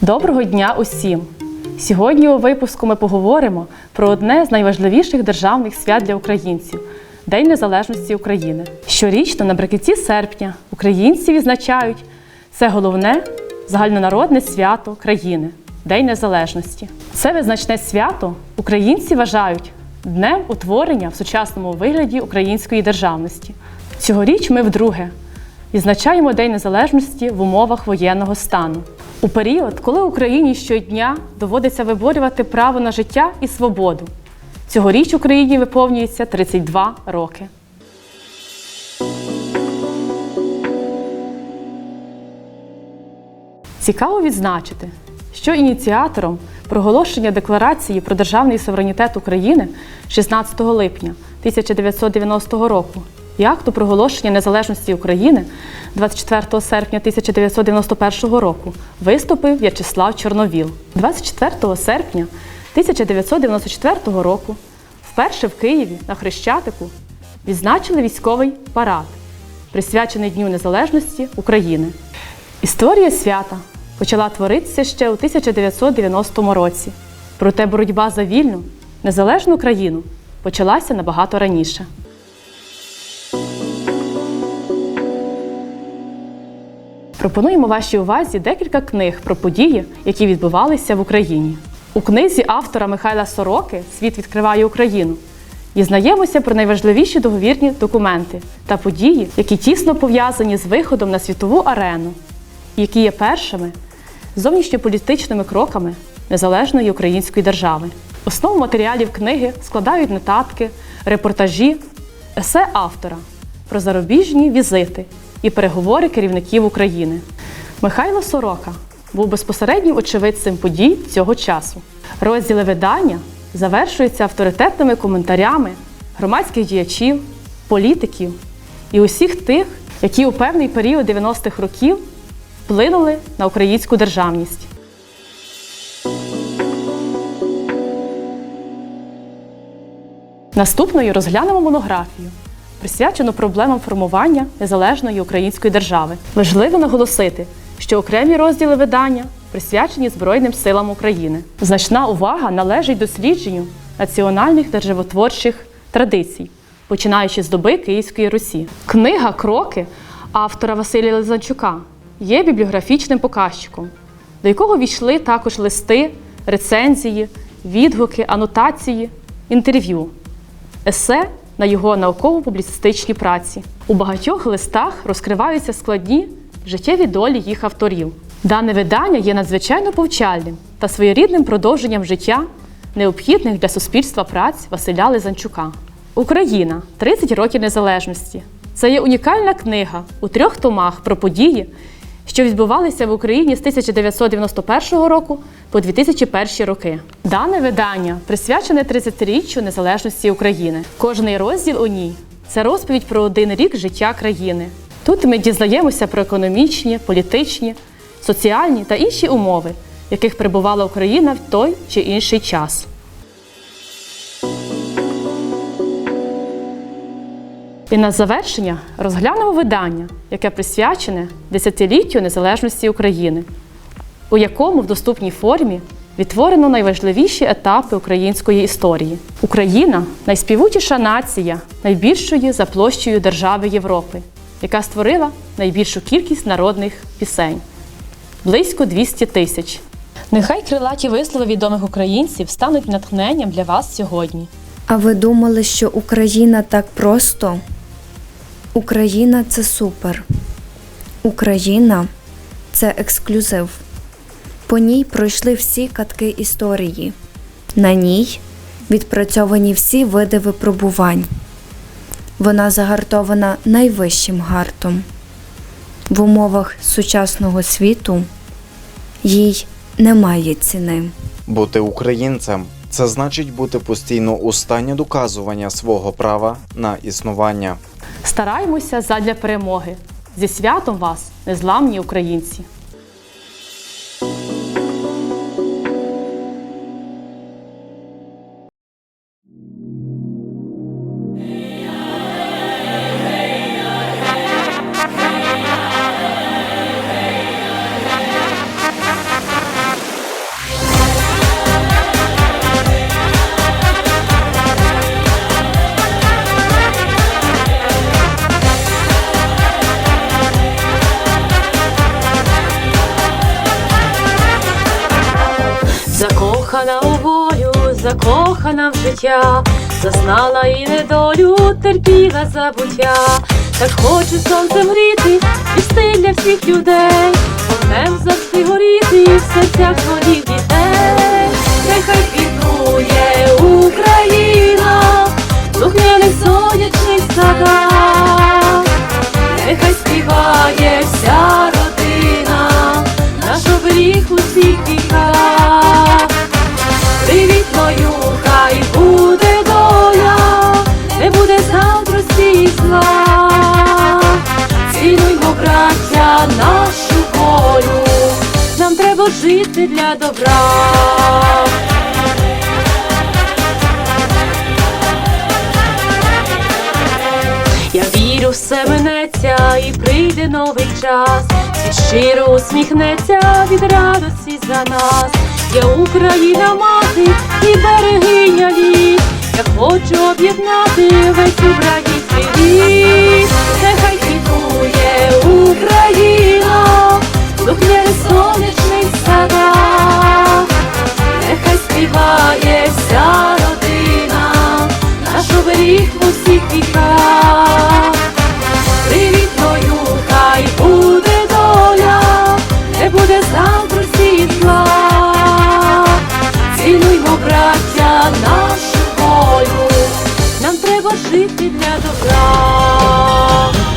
Доброго дня усім! Сьогодні у випуску ми поговоримо про одне з найважливіших державних свят для українців День Незалежності України. Щорічно наприкінці серпня українці відзначають це головне загальнонародне свято країни День Незалежності. Це визначне свято українці вважають днем утворення в сучасному вигляді української державності. Цьогоріч ми вдруге відзначаємо День Незалежності в умовах воєнного стану. У період, коли Україні щодня доводиться виборювати право на життя і свободу. Цьогоріч Україні виповнюється 32 роки. Цікаво відзначити, що ініціатором проголошення Декларації про державний суверенітет України 16 липня 1990 року і акту проголошення незалежності України 24 серпня 1991 року виступив В'ячеслав Чорновіл. 24 серпня 1994 року вперше в Києві на Хрещатику відзначили військовий парад, присвячений Дню Незалежності України. Історія свята почала творитися ще у 1990 році. Проте боротьба за вільну, незалежну країну почалася набагато раніше. Пропонуємо вашій увазі декілька книг про події, які відбувалися в Україні. У книзі автора Михайла Сороки Світ відкриває Україну. Дізнаємося про найважливіші договірні документи та події, які тісно пов'язані з виходом на світову арену, які є першими зовнішньополітичними кроками незалежної української держави. Основу матеріалів книги складають нотатки, репортажі, есе автора про зарубіжні візити і переговори керівників України. Михайло Сорока був безпосереднім очевидцем подій цього часу. Розділи видання завершуються авторитетними коментарями громадських діячів, політиків і усіх тих, які у певний період 90-х років вплинули на українську державність. Наступною розглянемо монографію, присвячену проблемам формування незалежної української держави. Важливо наголосити, що окремі розділи видання присвячені Збройним силам України. Значна увага належить дослідженню національних державотворчих традицій, починаючи з доби Київської Русі. Книга Кроки автора Василія Лизанчука є бібліографічним показчиком, до якого війшли також листи, рецензії, відгуки, анотації, інтерв'ю, есе на його науково-публіцистичні праці. У багатьох листах розкриваються складні життєві долі їх авторів. Дане видання є надзвичайно повчальним та своєрідним продовженням життя, необхідних для суспільства праць Василя Лизанчука. Україна 30 років незалежності. Це є унікальна книга у трьох томах про події, що відбувалися в Україні з 1991 року по 2001 роки. Дане видання присвячене 30-річчю незалежності України. Кожний розділ у ній це розповідь про один рік життя країни. Тут ми дізнаємося про економічні, політичні, соціальні та інші умови, в яких перебувала Україна в той чи інший час. І на завершення розглянемо видання, яке присвячене десятиліттю незалежності України, у якому в доступній формі відтворено найважливіші етапи української історії. Україна найспівучіша нація найбільшої за площею держави Європи, яка створила найбільшу кількість народних пісень близько 200 тисяч. Нехай крилаті вислови відомих українців стануть натхненням для вас сьогодні. А ви думали, що Україна так просто? Україна це супер. Україна це ексклюзив. По ній пройшли всі катки історії. На ній відпрацьовані всі види випробувань. Вона загартована найвищим гартом. В умовах сучасного світу їй немає ціни. Бути українцем це значить бути постійно у стані доказування свого права на існування. Стараймося задля перемоги. Зі святом вас, незламні українці! Закохана в життя, зазнала і недолю, терпіла забуття, так хочу сонцем гріти, вісти для всіх людей, вогнем завжди горіти в серцях своїх дітей, нехай квітує Україна, в духмяних сонячних садах, жити для добра. Я вірю, все минеться і прийде новий час. Світ щиро усміхнеться від радості за нас. Я Україна мати і берегиня ліс. Я хочу об'єднати весь треба жити для добра.